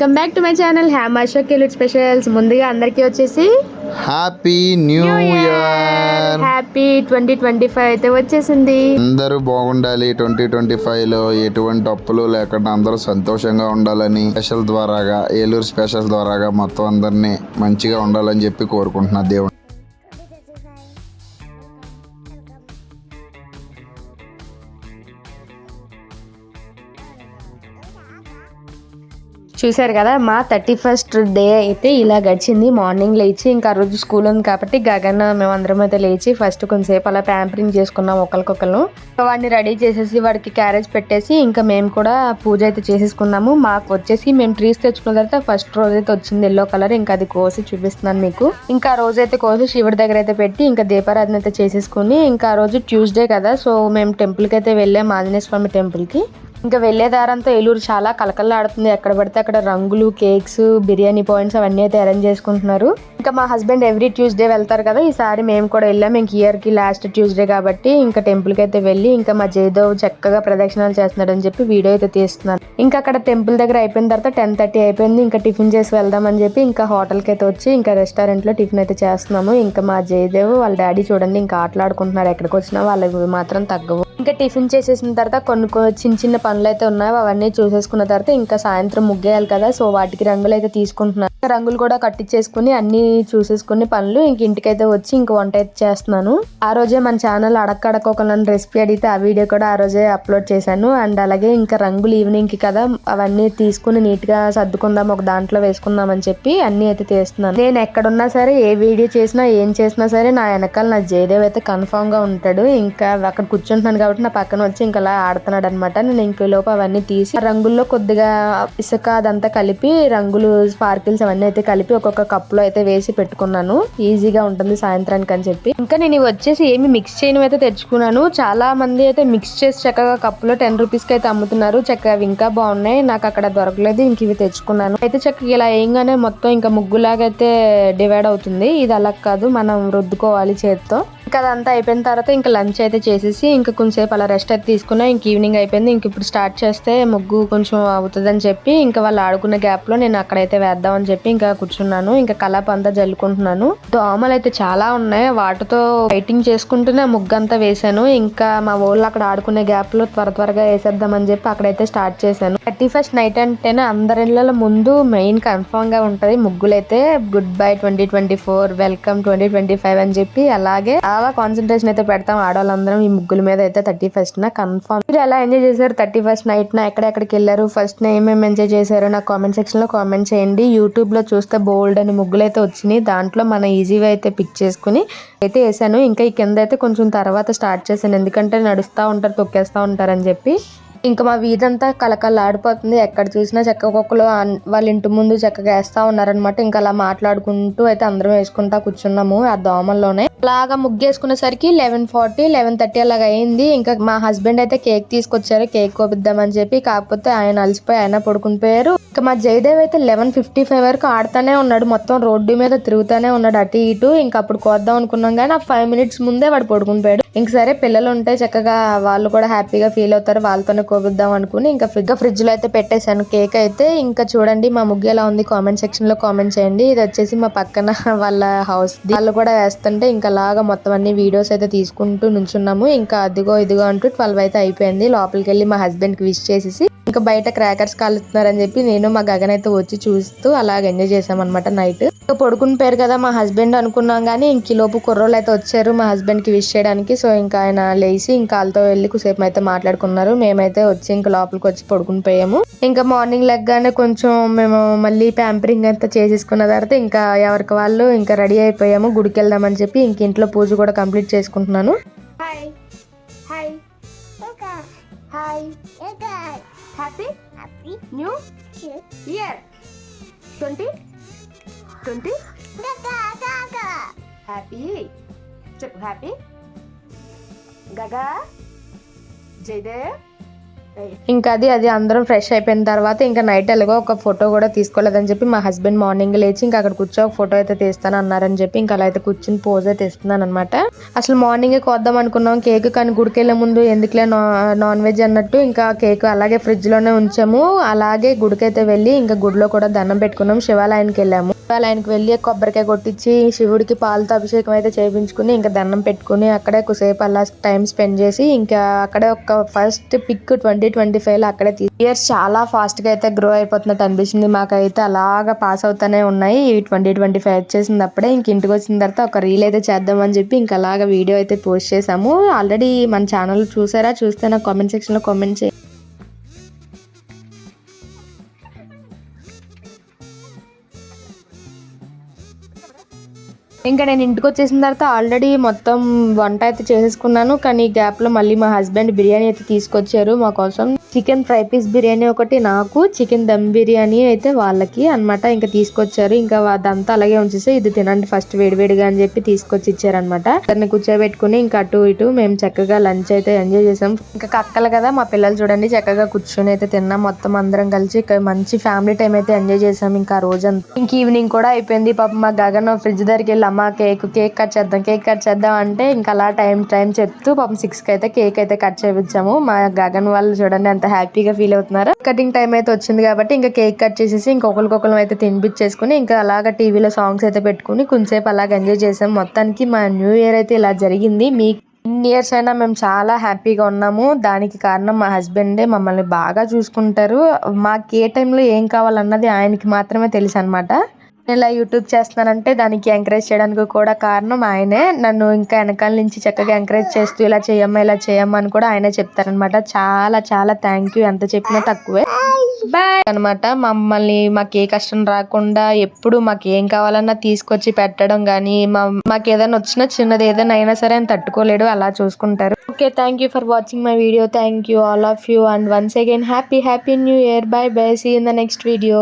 Welcome back to my channel Ham Ashok specials. ముందుగా అందరికీ వచ్చేసి happy new year. Happy twenty twenty five అయితే వచ్చేసింది. అందరూ బాగుండాలి ట్వంటీ ట్వంటీ ఫైవ్లో ఎటువంటి అప్పులు లేకుండా అందరూ సంతోషంగా ఉండాలని స్పెషల్ ద్వారాగా ఏలూరు స్పెషల్ ద్వారాగా మొత్తం అందరినీ మంచిగా ఉండాలని చెప్పి కోరుకుంటున్నా దేవుడు చూశారు కదా మా థర్టీ ఫస్ట్ డే అయితే ఇలా గడిచింది. మార్నింగ్ లేచి ఇంకా ఆ రోజు స్కూల్ ఉంది కాబట్టి గగన్ మేమందరం అయితే లేచి ఫస్ట్ కొంతసేపు అలా ప్యాంపరింగ్ చేసుకున్నాం ఒకరికొకరు వాడిని రెడీ చేసేసి వాడికి క్యారేజ్ పెట్టేసి ఇంకా మేము కూడా పూజ అయితే చేసేసుకున్నాము. మాకు వచ్చేసి మేము ట్రీస్ తెచ్చుకున్న తర్వాత ఫస్ట్ రోజు అయితే వచ్చింది ఎల్లో కలర్ ఇంకా అది కోసి చూపిస్తున్నాను మీకు. ఇంకా ఆ రోజు అయితే కోసి శివుడి దగ్గర అయితే పెట్టి ఇంకా దీపారాధన అయితే చేసేసుకుని ఇంకా ఆ రోజు ట్యూస్డే కదా సో మేము టెంపుల్కి అయితే వెళ్ళాము ఆంజనేయ స్వామి టెంపుల్కి ఇంకా వెళ్ళే దారంతో ఏలూరు చాలా కలకల్లాడుతుంది ఎక్కడ పడితే అక్కడ రంగులు కేక్స్ బిర్యానీ పాయింట్స్ అవన్నీ అయితే అరేంజ్ చేసుకుంటున్నారు. ఇంకా మా హస్బెండ్ ఎవ్రీ ట్యూస్డే వెళ్తారు కదా ఈసారి మేము కూడా వెళ్ళాము ఇంక ఇయర్కి లాస్ట్ ట్యూస్డే కాబట్టి ఇంకా టెంపుల్కి అయితే వెళ్ళి ఇంకా మా జయదేవ్ చక్కగా ప్రదక్షిణాలు చేస్తున్నాడు అని చెప్పి వీడియో అయితే తీస్తున్నాను. ఇంకా అక్కడ టెంపుల్ దగ్గర అయిపోయిన తర్వాత టెన్ థర్టీ అయిపోయింది. ఇంకా టిఫిన్ చేసి వెళ్దామని చెప్పి ఇంకా హోటల్కి అయితే వచ్చి ఇంకా రెస్టారెంట్లో టిఫిన్ అయితే చేస్తున్నాము. ఇంకా మా జయదేవ్ వాళ్ళ డాడీ చూడండి ఇంకా ఆటలాడుకుంటున్నారు. ఎక్కడికి వచ్చినా వాళ్ళకి మాత్రం తగ్గవు. ఇంకా టిఫిన్ చేసేసిన తర్వాత కొన్ని చిన్న చిన్న పనులు అయితే ఉన్నాయి. అవన్నీ చూసేసుకున్న తర్వాత ఇంకా సాయంత్రం ముగ్గేయాలి కదా. సో వాటికి రంగులు అయితే తీసుకుంటున్నాను రంగులు కూడా కట్టించేసుకుని అన్ని చూసేసుకుని పనులు ఇంక ఇంటికైతే వచ్చి ఇంక వంట అయితే చేస్తున్నాను. ఆ రోజే మన ఛానల్ అడక్కడక్క నన్ను రెసిపీ అడిగితే ఆ వీడియో కూడా ఆ రోజే అప్లోడ్ చేశాను. అండ్ అలాగే ఇంకా రంగులు ఈవినింగ్కి కదా అవన్నీ తీసుకుని నీట్గా సర్దుకుందాం ఒక దాంట్లో వేసుకుందాం అని చెప్పి అన్ని అయితే తీస్తున్నాను నేను ఎక్కడున్నా సరే ఏ వీడియో చేసినా ఏం చేసినా సరే నా వెనకాల నా జయదేవ్ అయితే కన్ఫామ్గా ఉంటాడు. ఇంకా అక్కడ కూర్చుంటున్నాను కాబట్టి నా పక్కన వచ్చి ఇంకా అలా ఆడుతున్నాడు అనమాట నేను ఇంక లోపు అవన్నీ తీసి ఆ రంగుల్లో కొద్దిగా ఇసుక అదంతా కలిపి రంగులు స్పార్కిల్స్ అవన్నీ అయితే కలిపి ఒక్కొక్క కప్పులో అయితే వేసి పెట్టుకున్నాను. ఈజీగా ఉంటుంది సాయంత్రానికి అని చెప్పి. ఇంకా నేను ఇవి వచ్చేసి ఏమి మిక్స్ చేయడం అయితే తెచ్చుకున్నాను. చాలా మంది అయితే మిక్స్ చేసి చక్కగా కప్పులో టెన్ రూపీస్కి అయితే అమ్ముతున్నారు. చక్కగా అవి ఇంకా బాగున్నాయి. నాకు అక్కడ దొరకలేదు. ఇంక ఇవి తెచ్చుకున్నాను. అయితే చక్కగా ఇలా ఏంగానే మొత్తం ఇంకా ముగ్గులాగా అయితే డివైడ్ అవుతుంది. ఇది అలా కాదు. మనం రుద్దుకోవాలి చేతితో. ఇంకా అదంతా అయిపోయిన తర్వాత ఇంకా లంచ్ అయితే చేసేసి ఇంకా కొంచెంసేపు అలా రెస్ట్ అయితే తీసుకున్నా. ఇంక ఈవినింగ్ అయిపోయింది. ఇంక ఇప్పుడు స్టార్ట్ చేస్తే ముగ్గు కొంచెం అవుతుందని చెప్పి ఇంకా వాళ్ళు ఆడుకున్న గ్యాప్లో నేను అక్కడైతే వేద్దామని చెప్పి ఇంకా కూర్చున్నాను. ఇంకా కలప అంతా జల్లుకుంటున్నాను. దోమలు అయితే చాలా ఉన్నాయి. వాటితో ఫైటింగ్ చేసుకుంటూనే ముగ్గు అంతా వేసాను ఇంకా మా ఊళ్ళో అక్కడ ఆడుకునే గ్యాప్లో త్వర త్వరగా వేసేద్దామని చెప్పి అక్కడైతే స్టార్ట్ చేశాను. థర్టీ ఫస్ట్ నైట్ అంటేనే అందరి ఇళ్ళ ముందు మెయిన్ కన్ఫర్మ్గా ఉంటది ముగ్గులైతే. Goodbye twenty twenty four welcome twenty twenty five అని చెప్పి అలాగే చాలా కాన్సన్ట్రేషన్ అయితే పెడతాం ఆడవాళ్ళందరం ఈ ముగ్గుల మీద అయితే థర్టీ ఫస్ట్ నా కన్ఫర్మ్ మీరు ఎలా ఎంజాయ్ చేశారు థర్టీ ఫస్ట్ నైట్ నా? ఎక్కడెక్కడికి వెళ్ళారు? ఫస్ట్ నా ఏమేమి ఎంజాయ్ చేశారు నా కామెంట్ సెక్షన్లో కామెంట్ చేయండి. యూట్యూబ్లో చూస్తే బోల్డ్ అని ముగ్గులు అయితే వచ్చినాయి. దాంట్లో మన ఈజీగా అయితే పిక్ చేసుకుని అయితే వేసాను ఇంకా ఈ కింద అయితే కొంచెం తర్వాత స్టార్ట్ చేశాను. ఎందుకంటే నడుస్తూ ఉంటారు తొక్కేస్తూ ఉంటారని చెప్పి. ఇంకా మా వీధంతా కలకలాడిపోతుంది ఎక్కడ చూసినా చెక్క కుక్కలు వాళ్ళ ఇంటి ముందు చెక్క వేస్తా ఉన్నారనమాట ఇంకా అలా మాట్లాడుకుంటూ అయితే అందరం వేసుకుంటా కూర్చున్నాము ఆ దోమల్లోనే. అలాగా ముగ్గేసుకునేసరికి లెవెన్ ఫార్టీ లెవెన్ థర్టీ అలాగ అయింది. ఇంకా మా హస్బెండ్ అయితే కేక్ తీసుకొచ్చారు. కేక్ కోపిద్దామని చెప్పి కాకపోతే ఆయన అలసిపోయి ఆయన పడుకుని పోయారు. ఇంకా మా జయదేవ్ అయితే లెవెన్ ఫిఫ్టీ ఫైవ్ వరకు ఆడుతూనే ఉన్నాడు. మొత్తం రోడ్డు మీద తిరుగుతూనే ఉన్నాడు. అటు ఇటు ఇంకా అప్పుడు కోద్దాం అనుకున్నాం కానీ ఆ ఫైవ్ మినిట్స్ ముందే వాడు పడుకుని పోయాడు. ఇంక సరే పిల్లలు ఉంటే చక్కగా వాళ్ళు కూడా హ్యాపీగా ఫీల్ అవుతారు. వాళ్ళతోనే కోపిద్దాం అనుకుని ఇంకా ఫ్రిడ్జ్ ఫ్రిడ్జ్లో అయితే పెట్టేశాను. కేక్ అయితే ఇంకా చూడండి మా ముగ్గు ఎలా ఉంది కామెంట్ సెక్షన్లో కామెంట్ చేయండి. ఇది వచ్చేసి మా పక్కన వాళ్ళ హౌస్ వాళ్ళు కూడా వేస్తుంటే ఇంకా లాగా మొత్తం అన్ని వీడియోస్ అయితే తీసుకుంటూ నుంచున్నాము. ఇంకా అదిగో ఇదిగో అంటూ ట్వెల్వ్ అయితే అయిపోయింది. లోపలికి వెళ్ళి మా హస్బెండ్కి విష్ చేసేసి ఇంకా బయట క్రాకర్స్ కాలుతున్నారని చెప్పి నేను మా గగన్ అయితే వచ్చి చూస్తూ అలాగ ఎంజాయ్ చేసామన్నమాట నైట్ ఇంకా పడుకుని పేరు కదా మా హస్బెండ్ అనుకున్నాం కానీ ఇంక లోపు కుర్రోళ్ళు అయితే వచ్చారు మా హస్బెండ్కి విష్ చేయడానికి. సో ఇంకా ఆయన లేచి ఇంకా వాళ్ళతో వెళ్ళి కుసేపు అయితే మాట్లాడుకున్నారు. మేమైతే వచ్చి ఇంకా లోపలికి వచ్చి పడుకుని పోయాము. ఇంకా మార్నింగ్ లెగ్గానే కొంచెం మేము మళ్ళీ ప్యాంపరింగ్ అంతా చేసేసుకున్న తర్వాత ఇంకా ఎవరికి వాళ్ళు ఇంకా రెడీ అయిపోయాము. గుడికి వెళ్దామని చెప్పి ఇంక ఇంట్లో పూజ కూడా కంప్లీట్ చేసుకుంటున్నాను. Hi hi hi happy Happy new New year twenty twenty Gaga Gaga. Happy చెప్పు హ్యాపీ గగా జయదేవ్ ఇంకా అది అది అందరం ఫ్రెష్ అయిపోయిన తర్వాత ఇంకా నైట్ ఎలాగో ఒక ఫోటో కూడా తీసుకోలేదని చెప్పి మా హస్బెండ్ మార్నింగ్ లేచి ఇంకా అక్కడ కూర్చో ఒక ఫోటో అయితే తీస్తాను అన్నారని చెప్పి ఇంకా అలా అయితే కూర్చుని పోజ్ అయితే ఇస్తున్నాను అనమాట అసలు మార్నింగ్ కోద్దాం అనుకున్నాం కేక్ కానీ గుడికెళ్ళే ముందు ఎందుకులే నాన్ వెజ్ అన్నట్టు ఇంకా కేక్ అలాగే ఫ్రిడ్జ్లోనే ఉంచాము. అలాగే గుడికైతే వెళ్ళి ఇంకా గుడిలో కూడా దండం పెట్టుకున్నాం శివాలయానికి వెళ్ళాము. శివాలయానికి వెళ్ళి కొబ్బరికాయ కొట్టించి శివుడికి పాలతో అభిషేకం అయితే చేయించుకుని ఇంకా దండం పెట్టుకుని అక్కడే కొద్దిసేపు అలా టైం స్పెండ్ చేసి ఇంకా అక్కడే ఒక ఫస్ట్ పిక్ ట్వంటీ ట్వంటీ ఫైవ్లో అక్కడే ఇయర్స్ చాలా ఫాస్ట్గా అయితే గ్రో అయిపోతున్నట్టు అనిపించింది మాకైతే అలాగా పాస్ అవుతానే ఉన్నాయి. ట్వంటీ ట్వంటీ ఫైవ్ వచ్చేసింది అప్పుడే ఇంక ఇంటికి వచ్చిన తర్వాత ఒక రీల్ అయితే చేద్దామని చెప్పి ఇంకా అలాగా వీడియో అయితే పోస్ట్ చేసాము ఆల్రెడీ మన ఛానల్ చూసారా? చూస్తే నాకు కామెంట్ సెక్షన్లో కామెంట్ చేయండి. ఇంకా నేను ఇంటికి వచ్చేసిన తర్వాత ఆల్రెడీ మొత్తం వంట అయితే చేసేసుకున్నాను కానీ ఈ గ్యాప్లో మళ్ళీ మా హస్బెండ్ బిర్యానీ అయితే తీసుకొచ్చారు మా కోసం. చికెన్ ఫ్రై పీస్ బిర్యానీ ఒకటి నాకు చికెన్ దమ్ బిర్యానీ అయితే వాళ్ళకి అన్నమాట. ఇంకా తీసుకొచ్చారు. ఇంకా అదంతా అలాగే ఉంచేసి ఇది తినండి ఫస్ట్ వేడివేడిగా అని చెప్పి తీసుకొచ్చి ఇచ్చారనమాట దాన్ని కూర్చోబెట్టుకుని ఇంకా అటు ఇటు మేము చక్కగా లంచ్ అయితే ఎంజాయ్ చేసాం. ఇంకా కక్కలు కదా మా పిల్లలు చూడండి చక్కగా కూర్చొని అయితే తిన్నాం. మొత్తం అందరం కలిసి మంచి ఫ్యామిలీ టైం అయితే ఎంజాయ్ చేసాం ఇంకా రోజంతా. ఇంక ఈవినింగ్ కూడా అయిపోయింది. పాప మా గగన్ ఫ్రిడ్జ్ దగ్గరికి వెళ్ళి అమ్మ కేక్ కేక్ కట్ చేద్దాం కేక్ కట్ చేద్దాం అంటే ఇంకా అలా టైం టైం చెప్తూ పాపం సిక్స్కి అయితే కేక్ అయితే కట్ చేయించాము మా గగన్ వాళ్ళు చూడండి ఎంత హ్యాపీగా ఫీల్ అవుతున్నారు. కటింగ్ టైం అయితే వచ్చింది కాబట్టి ఇంకా కేక్ కట్ చేసేసి ఇంకొకరికొకరు అయితే తినిపించేసుకుని ఇంకా అలాగా టీవీలో సాంగ్స్ అయితే పెట్టుకుని కొంచెంసేపు అలాగ ఎంజాయ్ చేసాం. మొత్తానికి మా న్యూ ఇయర్ అయితే ఇలా జరిగింది. మీ ఇన్ని ఇయర్స్ అయినా మేము చాలా హ్యాపీగా ఉన్నాము. దానికి కారణం మా హస్బెండే మమ్మల్ని బాగా చూసుకుంటారు. మాకు ఏ టైంలో ఏం కావాలన్నది ఆయనకి మాత్రమే తెలుసు అనమాట ఇలా యూట్యూబ్ చేస్తున్నానంటే దానికి ఎంకరేజ్ చేయడానికి కూడా కారణం ఆయనే. నన్ను ఇంకా వెనకాల నుంచి చక్కగా ఎంకరేజ్ చేస్తూ ఇలా చేయమ్మా ఇలా చేయమ్మా అని కూడా ఆయనే చెప్తారనమాట. చాలా చాలా థ్యాంక్ యూ ఎంత చెప్పినా తక్కువే. బాయ్ అనమాట మమ్మల్ని మాకు ఏ కష్టం రాకుండా ఎప్పుడు మాకు ఏం కావాలన్నా తీసుకొచ్చి పెట్టడం కానీ మా మాకు ఏదైనా వచ్చినా చిన్నది ఏదైనా అయినా సరే అని తట్టుకోలేడు అలా చూసుకుంటారు. Okay thank you for watching my video thank you all of you and once again happy happy new year bye bye see in the next video